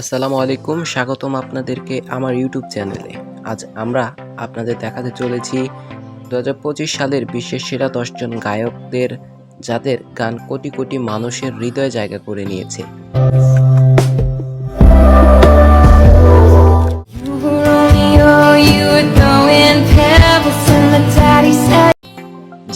আসসালামু আলাইকুম, স্বাগতম আপনাদেরকে আমার ইউটিউব চ্যানেলে আজ আমরা আপনাদের দেখাতে চলেছি দুই হাজার পঁচিশ সালের বিশ্বের সেরা দশজন গায়কদের, যাদের গান কোটি কোটি মানুষের হৃদয়ে জায়গা করে নিয়েছে.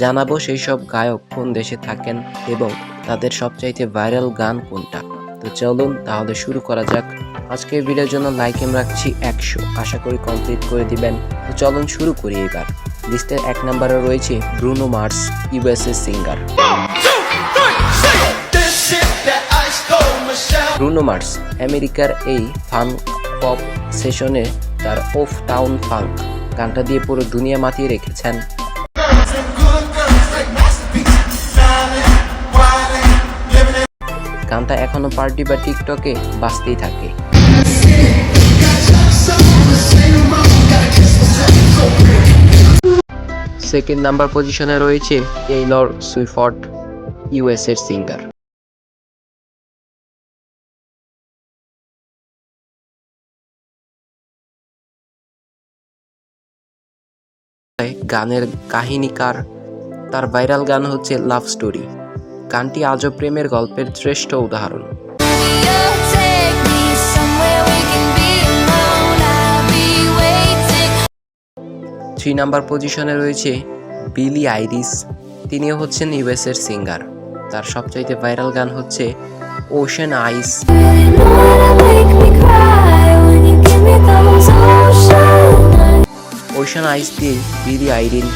জানাব সেই সব গায়ক কোন দেশে থাকেন এবং তাদের সবচাইতে ভাইরাল গান কোনটা তো চলুন তাহলে শুরু করা যাক। আজকের ভিডিওর জন্য লাইক এম রাখছি একশো। আশা করি কমপ্লিট করে দিবেন। তো চলুন শুরু করি এবার। লিস্টের এক নম্বরে রয়েছে Bruno Mars USA singer Bruno Mars আমেরিকার এই ফান পপ সেশনে তার অফ টাউন ফাঙ্ক গানটা দিয়ে পুরো দুনিয়া মাতিয়ে রেখেছেন। গানটা এখনও পার্টি বা টিকটকে বাজতেই থাকে। সেকেন্ড নাম্বার পজিশনে রয়েছে টেইলর সুইফট ইউএস এর সিঙ্গার। গানের কাহিনীকার, তার ভাইরাল গান হচ্ছে লাভ স্টোরি। গানটি আজও প্রেমের গল্পের শ্রেষ্ঠ উদাহরণ. থ্রি নাম্বার পজিশনে রয়েছে বিলি আইরিস তিনিও হচ্ছেন ইউএস এর সিঙ্গার তার সবচাইতে ভাইরাল গান হচ্ছে ওশেন আইস. ওশেন আইস দিয়ে বিলি আইরিন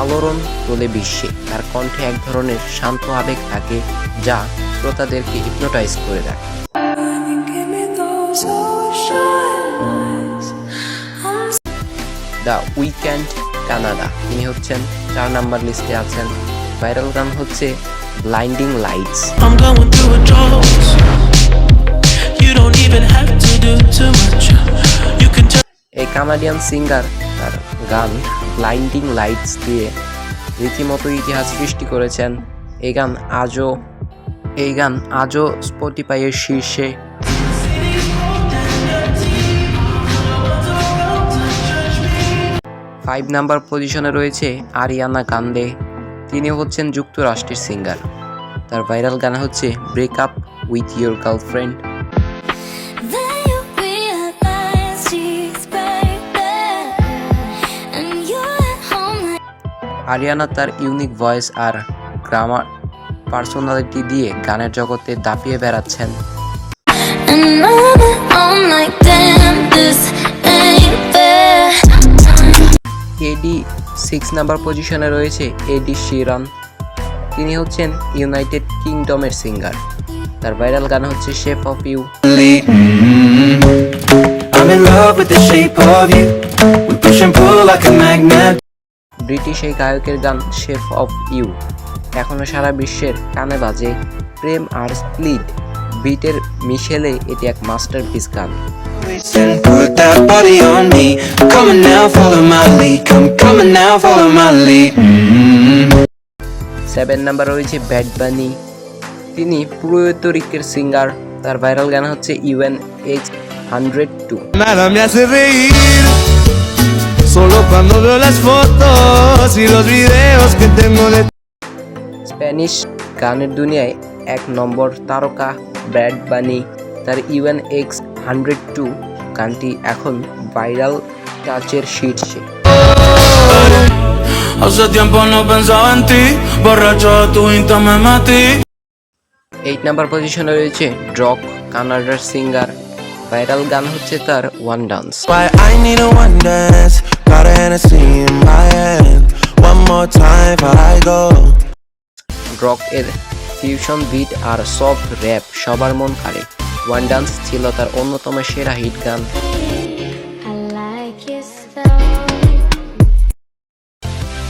আলোড়ন তোলে বিশ্বে। তার কণ্ঠে এক ধরনের শান্ত আবেগ থাকে যা শ্রোতাদেরকে হিপনোটাইজ করে রাখে দ্য উইকেন্ড কানাডা। তিনি হচ্ছেন চার নাম্বার লিস্টে আছেন। ভাইরাল গান হচ্ছে ব্লাইন্ডিং লাইটস এই কানাডিয়ান সিঙ্গার তার গান ব্লাইন্ডিং লাইটস দিয়ে রীতিমতো ইতিহাস সৃষ্টি করেছেন। এই গান আজও, এই গান আজও স্পটিফাইয়ের শীর্ষে। ফাইভ নাম্বার পজিশনে রয়েছে আরিয়ানা কান্দে তিনি হচ্ছেন যুক্তরাষ্ট্রের সিঙ্গার তার ভাইরাল গান হচ্ছে breakup with your girlfriend Ariana তার ইউনিক ভয়েস আর গ্রামার পার্সোনালিটি দিয়ে গানের জগতে দাপিয়ে বেড়াচ্ছেন. এডি সিক্স নাম্বার পজিশনে রয়েছে এডি শিরান তিনি হচ্ছেন ইউনাইটেড কিংডমের সিঙ্গার তার ভাইরাল গান হচ্ছে shape of you I'm in love with the shape of you. We push and pull like a magnet. British এই গায়কের গান শেফ অফ ইউ এখনও সারা বিশ্বের কানে বাজে প্রেম আর স্প্লিট বিটের মিশেলে এটি এক মাস্টারপিস গান my lead. Mm-hmm. Seven number রয়েছে ব্যাড বানি তিনি পুরোতরিকের সিঙ্গার তার ভাইরাল গান হচ্ছে UN H hundred two solo cuando veo las fotos y los videos que tengo de Spanish গানের দুনিয়ায় এক নম্বর তারকা ব্র্যাড বানি তার ইউএন এক্স হান্ড্রেড টু গানটি এখন ভাইরাল টাচের শীর্ষে hace tiempo no pensaba en ti. Borracho de tu vista me metí. Eight number পজিশনে রয়েছে ড্রক কানাডার সিঙ্গার ভাইরাল গান হচ্ছে তার One Dance Got a Hennessy in my hand. One more time before I go. Drake এর fusion beat আর soft rap সবার মন কাড়ে ওয়ান ডান্স ছিল তার অন্যতম সেরা হিট গান.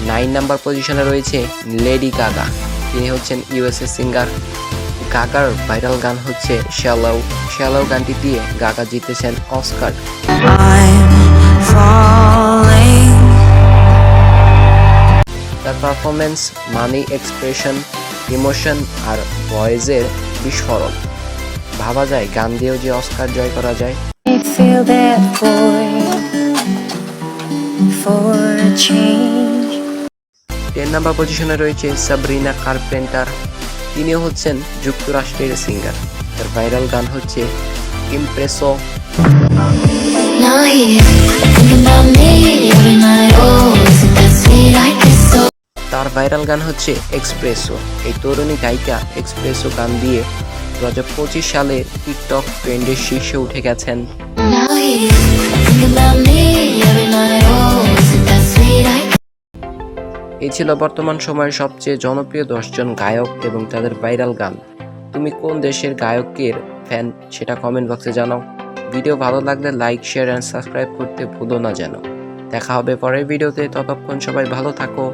নাইন নাম্বার পজিশনে রয়েছে লেডি গাগা তিনি হচ্ছেন ইউএসএ সিঙ্গার গাগার ভাইরাল গান হচ্ছে শ্যালাউ শ্যালাউ গানটি দিয়ে গাগা জিতেছেন অস্কার Falling. তার পারফরমেন্স মানি এক্সপ্রেশন ইমোশন আর ভয়েসের বিস্ফোরণ। ভাবা যায় গান দিয়েও যে অস্কার জয় করা যায়. টেন নাম্বার পজিশনে রয়েছে সাবরিনা কার্পেন্টার তিনিও হচ্ছেন যুক্তরাষ্ট্রের সিঙ্গার তার ভাইরাল গান হচ্ছে ইমপ্রেসো তার ভাইরাল গান হচ্ছে এক্সপ্রেসো এই তরুণী গায়িকা এক্সপ্রেসো গান দিয়ে দু হাজার পঁচিশ সালে টিকটক ট্রেন্ডের শীর্ষে উঠে গেছেন। এই ছিল বর্তমান সময়ের সবচেয়ে জনপ্রিয় দশজন গায়ক এবং তাদের ভাইরাল গান। তুমি কোন দেশের গায়কের ফ্যান সেটা কমেন্ট বক্সে জানাও। ভিডিও ভালো লাগলে লাইক, শেয়ার অ্যান্ড সাবস্ক্রাইব করতে ভুলো না যেন। দেখা হবে পরের ভিডিওতে। ততক্ষণ সবাই ভালো থাকো।